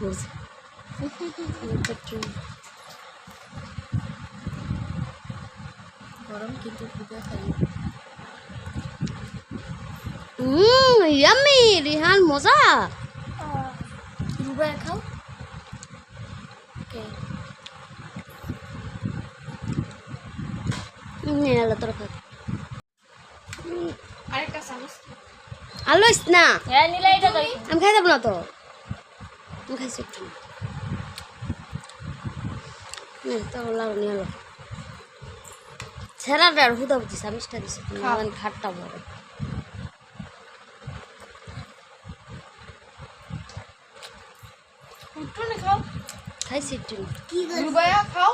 বুঝে গরম কিন্তু খুবই খাই হুম ইয়াম্মি রিহান মজা রুবাই খাও ওকে নে আলো তোর খা আরেকটা চামচ আলোইস না হ্যাঁ নিলে এটা দাও আমি খাই যাব না তো আমি খাইছি একটু নে তো লাড়ু নিয়ে আলো ছেড়াটা আর হুদা বুঝিস আমিষটা দিছি খাও। আমি খাটটা বড় একটু নে খাও খাইছি একটু রুবাইয়া খাও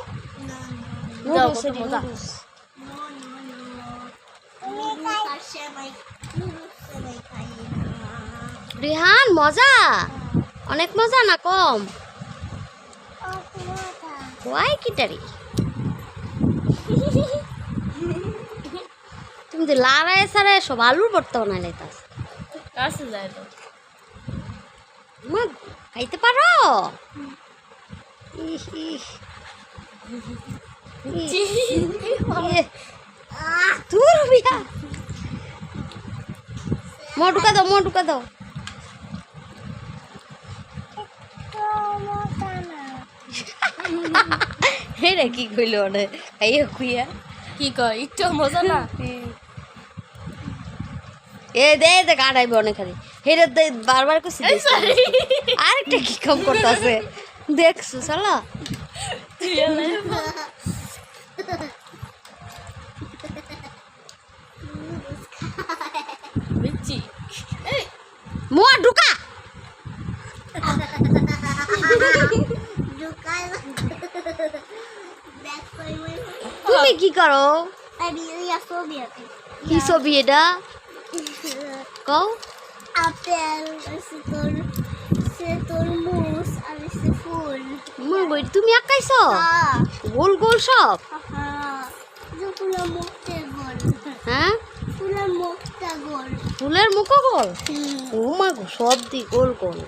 রিহান মজা অনেক মজা না কম? ওয়াই কিটারি? তুমি তো লাড়ায় সারায় সব আলুর ভর্তা বানাইলে তাস কাছে যায় তো। মা খাইতে পারো? ইহ, ইহ। ইয়ে। দূর বিয়া মো দাও মো ঢুকা দাও। হে কি কইল ওরে? খাইয়ে খুইয়া কি কয়? একটু মজা না? এ দে দে কাটাইবে অনেক খালি হেরে দে বারবার কইছি সরি আরেকটা কি কম করতেছে? দেখছ সালা তুমি কি করো? কি ছবি এটা? কও। আপেল আছে তোর সে তরমুজ আর সে ফুল। মা বই তুমি আঁকাইছো? হ্যাঁ। গোল গোল সব? হ্যাঁ। ফুলের মুখটা গোল। হ্যাঁ? ফুলের মুখটা গোল। ফুলের মুখ গোল? ও মা গো সব দি গোল গোল।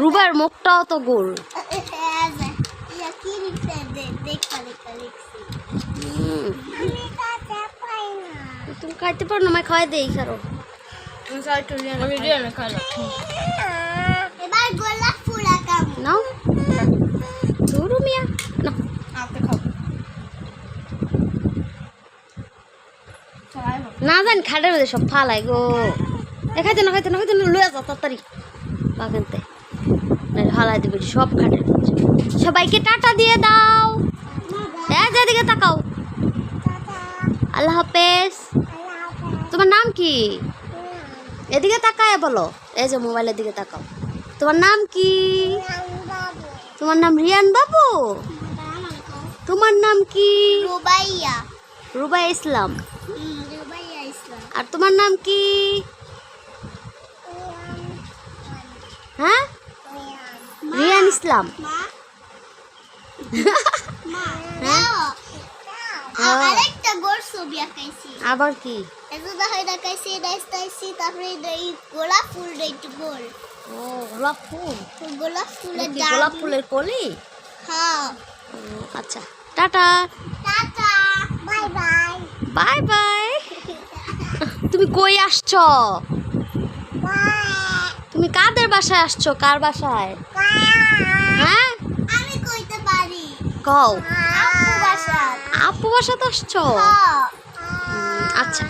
রুবার মুখটাও তো গোল। তুমি খাইতে পারো না খাওয়াই দেই খারো আমি রিয়ানা খাইলাম এবার গোলাপ ফুল আঁকাবো নাও। ধরু মিয়া। না। আপনি খাও। না। জানি খাটের মধ্যে সব ফালাই গো। এ খাইতে না খাইতে না খাইতে না লয়ে যাও তাড়াতাড়ি। বাগানতে। না ফালাই দেবে সব খাটের সবাইকে টাটা দিয়ে দাও। হ্যাঁ যেদিকে তাকাও। আল্লাহ হাফেজ। তোমার নাম কি? এদিকে তাকায় বলো। এই যে মোবাইলের দিকে তাকাও। তোমার নাম কি? তোমার নাম রিয়ান বাবু? তোমার নাম কি? রুবাইয়া। রুবাই ইসলাম। আর তোমার নাম কি? হ্যাঁ? ইসলাম হ্যাঁ? আবার কি? গোলাপ ফুল গোলাপ ফুল? গোলাপ ফুলের গোলাপ ফুলের কলি? হ্যাঁ। আচ্ছা। Ta ta. Ta ta bye bye. Bye bye. তুমি কই আসছ? তুমি কাদের বাসায় আসছো? কার বাসায়? হ্যাঁ? আমি কইতে পারি। কও। আপু বাসা আপু বাসা তো আসছো? আচ্ছা।